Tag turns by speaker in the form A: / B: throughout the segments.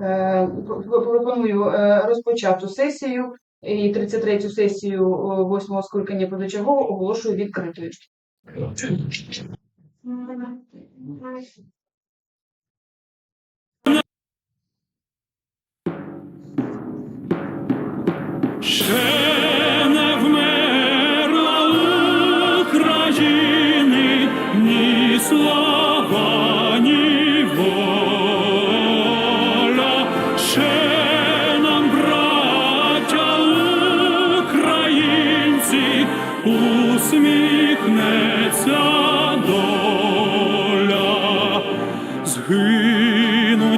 A: Е, про- Пропоную розпочати розпочату сесію і 33-ю сесію 8-го скликання позачергово оголошую відкритою.
B: Ще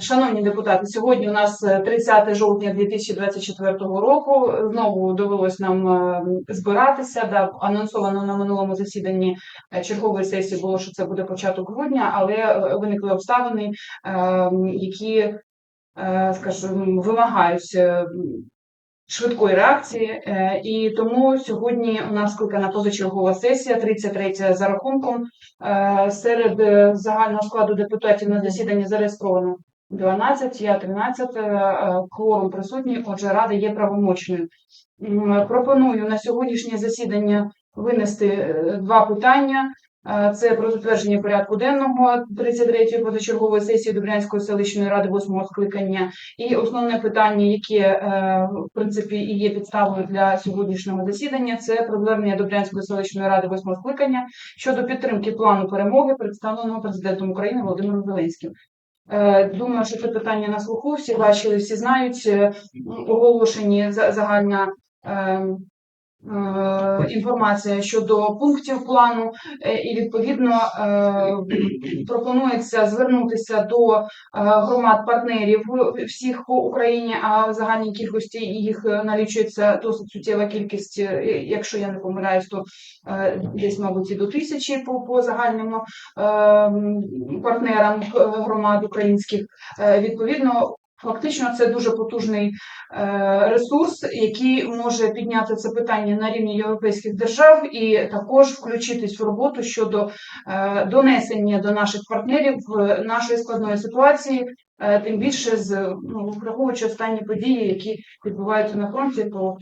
A: Шановні депутати, сьогодні у нас е, 30 жовтня 2024 року. Знову довелось нам е, збиратися. Да, анонсовано на минулому засіданні е, чергової сесії було, що це буде початок грудня, але е, виникли обставини, е, які, е, скажімо, вимагають е, швидкої реакції. Е, І тому сьогодні у нас скликана позачергова сесія, 33 за рахунком. Е, Серед е, загального складу депутатів на засіданні зареєстровано 12, я 13, е, кворум присутній, отже, рада є правомочною. Пропоную на сьогоднішнє засідання винести е, два питання. Е, Це про затвердження порядку денного 33-ї позачергової сесії Добрянської селищної ради 8-го скликання. І основне питання, яке е, в принципі і є підставою для сьогоднішнього засідання, це про звернення Добрянської селищної ради 8-го скликання щодо підтримки плану перемоги, представленого президентом України Володимиром Зеленським. Е, Думаю, що це питання на слуху. Всі бачили, всі знають. Е, Оголошені за- загальна е, е, інформація щодо пунктів плану, е, і відповідно е, пропонується звернутися до е, громад партнерів всіх по Україні, а в загальній кількості їх е, налічується досить суттєва кількість. е, Якщо я не помиляюсь, то е, десь, мабуть, і до тисячі по, по загальному е, партнерам е, громад українських. Е, Відповідно, фактично це дуже потужний е, ресурс, який може підняти це питання на рівні європейських держав і також включитись в роботу щодо е, донесення до наших партнерів е, нашої складної ситуації. е, Тим більше з ну, враховуючи останні події, які відбуваються на фронті, то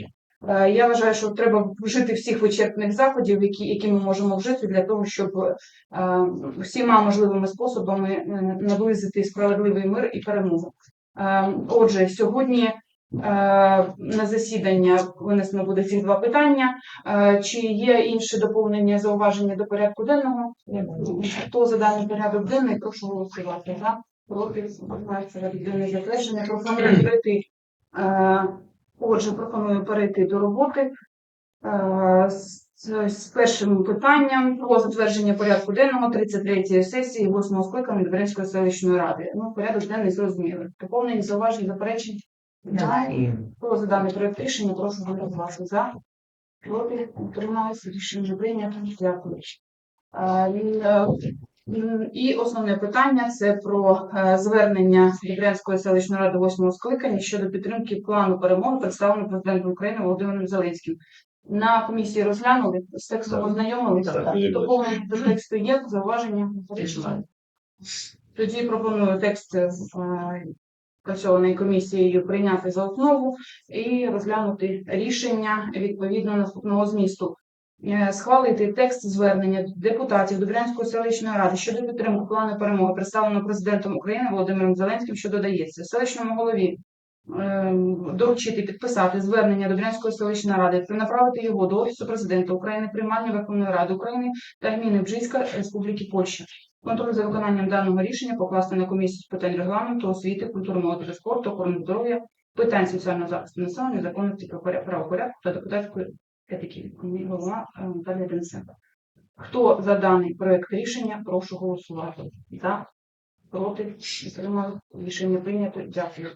A: я вважаю, що треба вжити всіх вичерпних заходів, які, які ми можемо вжити для того, щоб всіма можливими способами наблизити справедливий мир і перемогу. Е, Отже, сьогодні е, на засідання винесено буде ці два питання. Е, Чи є інші доповнення зауваження до порядку денного? Хто за даний порядок денний, прошу голосувати. За проти денний затверджений. Пропоную перейти. Отже, пропоную перейти до роботи. З- першим питанням про затвердження порядку денного 33-ї сесії 8-го скликання Добрянської селищної ради. Ну, порядок денний зрозумілий. Доповнені зауважень, заперечень? Хто за даний проект рішення, прошу голосувати за. Проти, утрималися, рішення прийнято. Дякую. Е, І основне питання це про е, звернення Добрянської селищної ради 8-го скликання щодо підтримки плану перемоги, представленого президентом України Володимиром Зеленським. На комісії розглянули, з текстом ознайомилися.
C: Так, є.
A: До тексту є, зауваження. заперечення? Тоді пропоную текст е, працьованої комісією прийняти за основу і розглянути рішення відповідно наступного змісту. Е, Схвалити текст звернення депутатів Добрянської селищної ради щодо підтримки плану перемоги, представленого президентом України Володимиром Зеленським, що додається селищному голові доручити підписати звернення Добрянської селищної ради та направити його до Офісу президента України, приймальні Верховної Ради України та гміни Бжицька Республіки Польща. Контроль за виконанням даного рішення покласти на комісію з питань регламенту, освіти, культури, молоді та спорту, охорони здоров'я, питань соціального захисту населення, законності правопоря- правопорядку та депутатської етики. Голова е, Наталія Денисенко. Хто за даний проект рішення, прошу голосувати. За, проти, підтримали. Рішення прийнято. Дякую.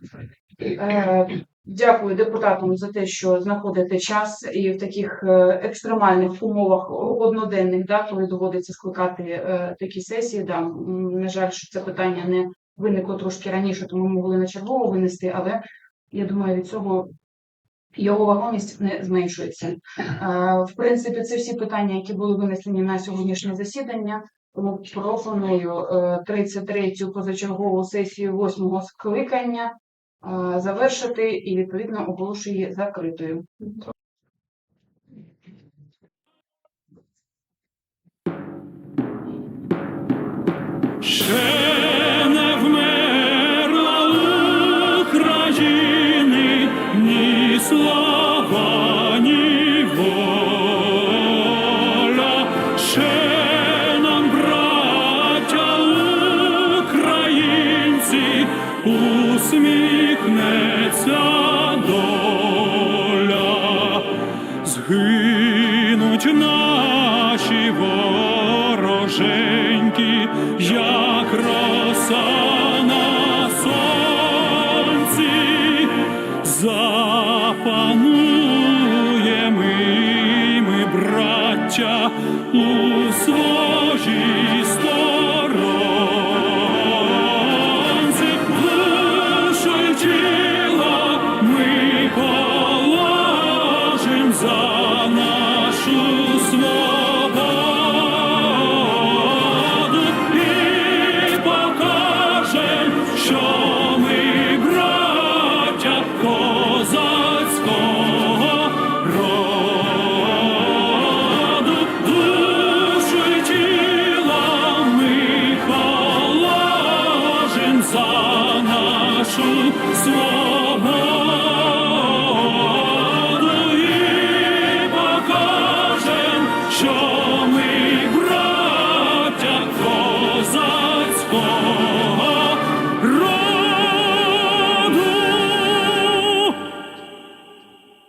A: Е, Дякую депутатам за те, що знаходите час і в таких е, екстремальних умовах одноденних, да, коли доводиться скликати е, такі сесії. Да, на жаль, що це питання не виникло трошки раніше, тому ми могли на чергово винести, але я думаю, від цього його вагомість не зменшується. В принципі, це всі питання, які були винесені на сьогоднішнє засідання. Пропоную е, 33-ю позачергову сесію 8-го скликання е, завершити і відповідно оголошую її закритою.
B: України ні слава, запануємо ми, ми, браття, у своїй сторонці, душу й ми положим за нашу